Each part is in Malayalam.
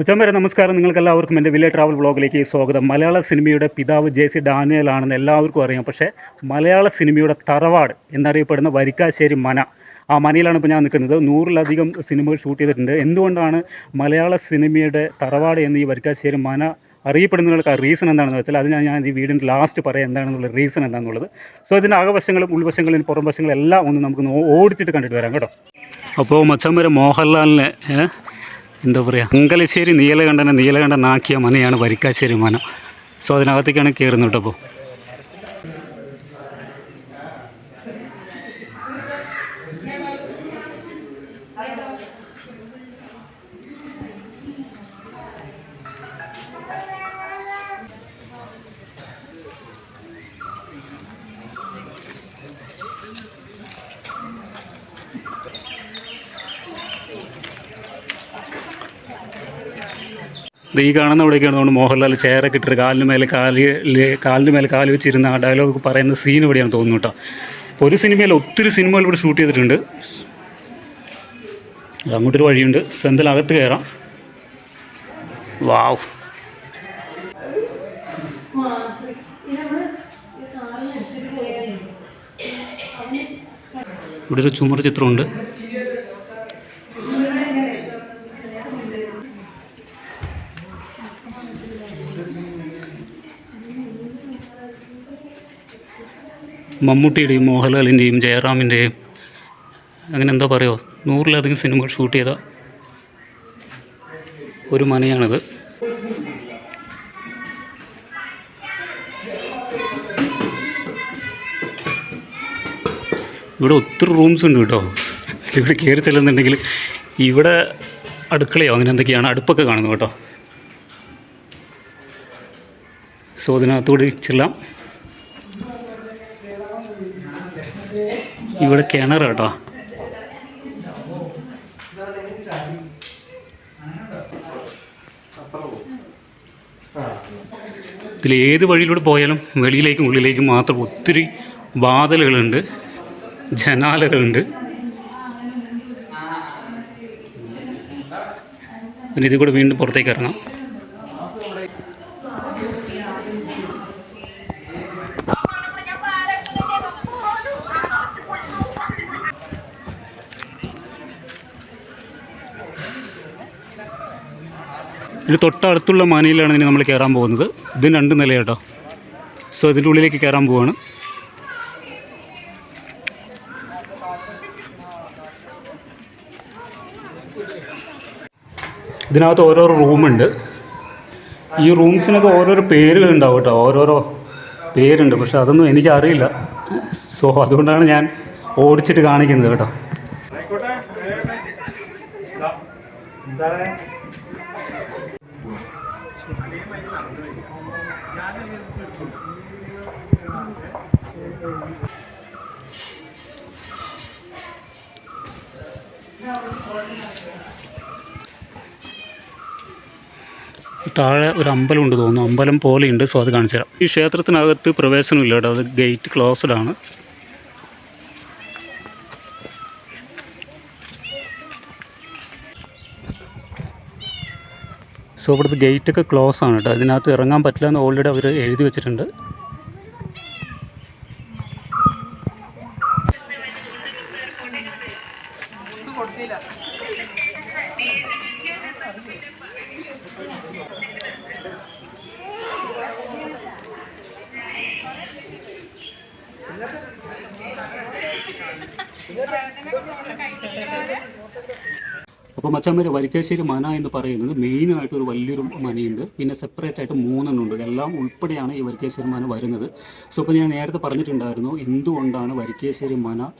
ഉച്ചം വരെ നമസ്കാരം. നിങ്ങൾക്കെല്ലാവർക്കും എന്റെ വില്ലേ ട്രാവൽ വ്ളോഗിലേക്ക് സ്വാഗതം. മലയാള സിനിമയുടെ പിതാവ് ജെ സി ഡാനിയലാണെന്ന് എല്ലാവർക്കും അറിയാം. പക്ഷേ മലയാള സിനിമയുടെ തറവാട് എന്നറിയപ്പെടുന്ന വരിക്കാശ്ശേരി മന. ആ മനയിലാണ് ഇപ്പോൾ ഞാൻ നിൽക്കുന്നത്. നൂറിലധികം സിനിമകൾ ഷൂട്ട് ചെയ്തിട്ടുണ്ട്. എന്തുകൊണ്ടാണ് മലയാള സിനിമയുടെ തറവാട് എന്ന് ഈ വരിക്കാശ്ശേരി മന അറിയപ്പെടുന്നതിനുള്ള റീസൺ എന്താണെന്ന് വെച്ചാൽ അത് ഞാൻ ഈ വീടിന്റെ ലാസ്റ്റ് പറയാം എന്താണെന്നുള്ള റീസൺ എന്താണെന്നുള്ളത്. സോ ഇതിന്റെ അകവശങ്ങളും ഉൾവശങ്ങളും പുറം വശങ്ങളും എല്ലാം ഒന്ന് നമുക്ക് ഓടിച്ചിട്ട് കണ്ടിട്ട് വരാം കേട്ടോ. അപ്പോൾ മച്ചം വരെ മോഹൻലാലിനെ എന്താ പറയുക അങ്കലശ്ശേരി നീലകണ്ഠനെ നീലകണ്ഠനാക്കിയ മനയാണ് വരിക്കാശ്ശേരി മന. സോ അതിനകത്തേക്കാണ് കയറുന്നത് കേട്ടോ അപ്പോൾ ഈ കാണുന്ന അവിടേക്കാണ് നമ്മൾ മോഹൻലാൽ ചെയറൊക്കെ ഇട്ടിട്ട് കാലിന് മേലെ കാൽ കാലിന് മേലെ കാൽ വെച്ചിരുന്ന ആ ഡയലോഗ് പറയുന്ന സീൻ ഇവിടെയാണ് തോന്നുന്നു കേട്ടോ. ഒരു സിനിമയിൽ ഒത്തിരി സിനിമകൾ ഇവിടെ ഷൂട്ട് ചെയ്തിട്ടുണ്ട്. അങ്ങോട്ടൊരു വഴിയുണ്ട്. സെന്തിൽ അകത്ത് കയറാം. വാവ്. ഇവിടെ ഒരു ചുമർ ചിത്രമുണ്ട്. മമ്മൂട്ടിയുടെയും മോഹൻലാലിന്റെയും ജയറാമിന്റെയും അങ്ങനെ എന്താ പറയുക നൂറിലധികം സിനിമകൾ ഷൂട്ട് ചെയ്ത ഒരു മനയാണിത്. ഇവിടെ ഒത്തിരി റൂംസ് ഉണ്ട് കേട്ടോ. ഇവിടെ കയറി ചെല്ലുന്നുണ്ടെങ്കിൽ ഇവിടെ അടുക്കളയോ അങ്ങനെ എന്തൊക്കെയാണ്? അടുപ്പൊക്കെ കാണുന്നു കേട്ടോ. സോ അതിനകത്തൂടെ ചെല്ലാം. ഇവിടെ കിണർ കേട്ടോ. ഇതിൽ ഏത് വഴിയിലൂടെ പോയാലും വെളിയിലേക്കും ഉള്ളിലേക്കും മാത്രം ഒത്തിരി വാതിലുകളുണ്ട് ജനാലകളുണ്ട്. പിന്നെ ഇതിൽ കൂടെ വീണ്ടും പുറത്തേക്ക് ഇറങ്ങാം. ഇത് തൊട്ടടുത്തുള്ള മനയിലാണ് ഇനി നമ്മൾ കയറാൻ പോകുന്നത്. ഇതിന് രണ്ട് നില കേട്ടോ സോ ഇതിന്റെ ഉള്ളിലേക്ക് കയറാൻ പോവാണ്. ഇതിനകത്ത് ഓരോരോ റൂമുണ്ട്. ഈ റൂംസിനൊക്കെ ഓരോരോ പേരുകൾ ഉണ്ടാവും കേട്ടോ. ഓരോരോ പേരുണ്ട്. പക്ഷെ അതൊന്നും എനിക്കറിയില്ല. സോ അതുകൊണ്ടാണ് ഞാൻ ഓടിച്ചിട്ട് കാണിക്കുന്നത് കേട്ടോ. താഴെ ഒരു അമ്പലം ഉണ്ട് തോന്നുന്നു. അമ്പലം പോലെയുണ്ട് സോ അത് കാണിച്ചു തരാം ഈ ക്ഷേത്രത്തിനകത്ത് പ്രവേശനമില്ല കേട്ടോ. അത് ഗേറ്റ് ക്ലോസ്ഡ് ആണ്. സോ ഇവിടുത്തെ ഗേറ്റൊക്കെ ക്ലോസ് ആണ് കേട്ടോ. അതിനകത്ത് ഇറങ്ങാൻ പറ്റില്ല എന്ന് ഓൾറെഡി അവർ എഴുതി വെച്ചിട്ടുണ്ട്. അപ്പോൾ മച്ചാമ്പേര് വരിക്കാശ്ശേരി മന എന്ന് പറയുന്നത് മെയിനായിട്ട് ഒരു വലിയൊരു മനയുണ്ട്. പിന്നെ സെപ്പറേറ്റ് ആയിട്ട് മൂന്നെണ്ണം ഉണ്ട്. എല്ലാം ഉൾപ്പെടെയാണ് ഈ വരിക്കാശ്ശേരി മന വരുന്നത്. സോ ഇപ്പോൾ ഞാൻ നേരത്തെ പറഞ്ഞിട്ടുണ്ടായിരുന്നു എന്തുകൊണ്ടാണ് വരിക്കാശ്ശേരി മന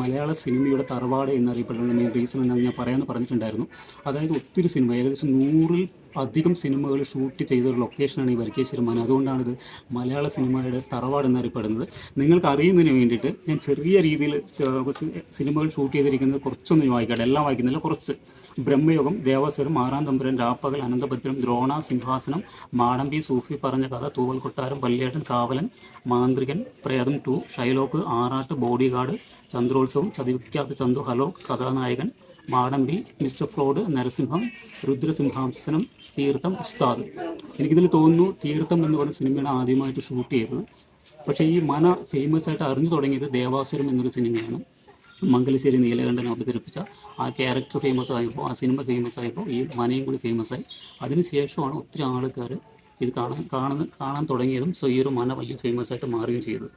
മലയാള സിനിമയുടെ തറവാട് എന്നറിയപ്പെടുന്ന മെയിൻ റീസൺ എന്ന് ഞാൻ പറയാമെന്ന് പറഞ്ഞിട്ടുണ്ടായിരുന്നു. അതായത് ഒത്തിരി സിനിമ ഏകദേശം നൂറിൽ അധികം സിനിമകൾ ഷൂട്ട് ചെയ്ത ഒരു ലൊക്കേഷനാണ് ഈ വരിക്കേശ്വരി മന. അതുകൊണ്ടാണ് മലയാള സിനിമയുടെ തറവാട് എന്നറിയപ്പെടുന്നത്. നിങ്ങൾക്ക് അറിയുന്നതിന് വേണ്ടിയിട്ട് ഞാൻ ചെറിയ രീതിയിൽ സിനിമകൾ ഷൂട്ട് ചെയ്തിരിക്കുന്നത് കുറച്ചൊന്നും വായിക്കട്ടെ. എല്ലാം വായിക്കുന്നില്ല കുറച്ച്. ബ്രഹ്മയോഗം ദേവാസുരം ആറാം തമ്പുരൻ രാപ്പകൽ അനന്തഭദ്രം ദ്രോണ സിംഹാസനം മാടമ്പി സൂഫി പറഞ്ഞ കഥ തൂവൽ കൊട്ടാരം പല്ലേട്ടൻ Kaavalan Manthrikan Pretham two Shylock Aarattu bodyguard Chandrolsavam ചതിവിഖ്യാത് Chandu hello Kathanayakan Madampi mister fraud Narasimham Rudrasimhasanam Theertham Ustad. എനിക്കിതിൽ തോന്നുന്നു തീർത്ഥം എന്ന് പറഞ്ഞ സിനിമയാണ് ആദ്യമായിട്ട് ഷൂട്ട് ചെയ്തത്. പക്ഷേ ഈ മന ഫേമസ് ആയിട്ട് അറിഞ്ഞു തുടങ്ങിയത് ദേവാസുരം എന്നൊരു സിനിമയാണ്. മംഗലശ്ശേരി നീലകണ്ഠൻ അവതരിപ്പിച്ച ആ ക്യാരക്ടർ ഫേമസ് ആയപ്പോൾ ആ സിനിമ ഫേമസ് ആയപ്പോൾ ഈ മനയും കൂടി ഫേമസ് ആയി. അതിനുശേഷമാണ് ഒത്തിരി ആൾക്കാർ ഇത് കാണാൻ കാണുന്ന കാണാൻ തുടങ്ങിയതും സോ ഈ ഒരു മന വലിയ ഫേമസ് ആയിട്ട് മാറുകയും ചെയ്തത്.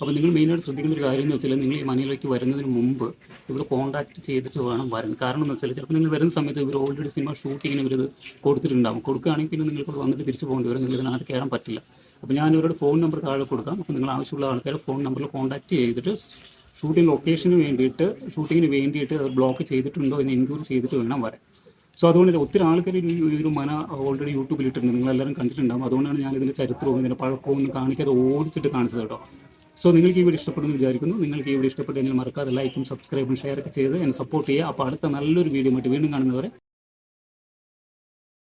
അപ്പോൾ നിങ്ങൾ മെയിനായിട്ട് ശ്രദ്ധിക്കേണ്ട ഒരു കാര്യം എന്ന് വെച്ചാൽ നിങ്ങൾ ഈ മനയിലേക്ക് വരുന്നതിന് മുമ്പ് ഇവർ കോൺടാക്ട് ചെയ്തിട്ട് വേണം വരാൻ. കാരണം എന്ന് വെച്ചാൽ ചിലപ്പോൾ നിങ്ങൾ വരുന്ന സമയത്ത് ഇവർ ഓൾറെഡി സിനിമ ഷൂട്ടിങ്ങിന് ഇവർ ഇത് കൊടുത്തിട്ടുണ്ടാകും കൊടുക്കുകയാണെങ്കിൽ പിന്നെ നിങ്ങൾക്ക് വന്നിട്ട് തിരിച്ചു പോകേണ്ടി വരും. നിങ്ങൾ ഇതിനകത്ത് കയറാൻ പറ്റില്ല. അപ്പോൾ ഞാൻ ഇവരുടെ ഫോൺ നമ്പർ താഴെ കൊടുക്കാം. അപ്പോൾ നിങ്ങൾ ആവശ്യമുള്ള ആൾക്കാരെ ഫോൺ നമ്പറിൽ കോൺടാക്ട് ചെയ്തിട്ട് ഷൂട്ടിംഗ് ലൊക്കേഷന് വേണ്ടിയിട്ട് ഷൂട്ടിങ്ങിന് വേണ്ടിയിട്ട് അത് ബ്ലോക്ക് ചെയ്തിട്ടുണ്ടോ എന്ന് എൻക്വയറി ചെയ്തിട്ട് വേണം വരാൻ. സോ അതുകൊണ്ട് ഒത്തിരി ആൾക്കാർ ഒരു മന ഓൾറെഡി യൂട്യൂബിൽ ഇട്ടിട്ടുണ്ട്. നിങ്ങളെല്ലാവരും കണ്ടിട്ടുണ്ടാകും അതുകൊണ്ടാണ് ഞാൻ ഇതിന്റെ ചരിത്രവും ഇതിന്റെ പഴക്കവും ഒന്നും കാണിക്കാതെ ഓടിച്ചിട്ട് കാണിച്ചത് കേട്ടോ. സോ നിങ്ങൾക്ക് വീഡിയോ ഇഷ്ടപ്പെടുന്നു വിചാരിക്കുന്നു. നിങ്ങൾക്ക് ഈ വീഡിയോ ഇഷ്ടപ്പെട്ടെങ്കിൽ മറക്കാതെ ലൈക്കും സബ്സ്ക്രൈബും ഷെയർ ഒക്കെ ചെയ്ത് എന്നെ സപ്പോർട്ട് ചെയ്യുക. അപ്പോൾ അടുത്ത നല്ലൊരു വീഡിയോ ആയിട്ട് വീണ്ടും കാണുന്നവരെ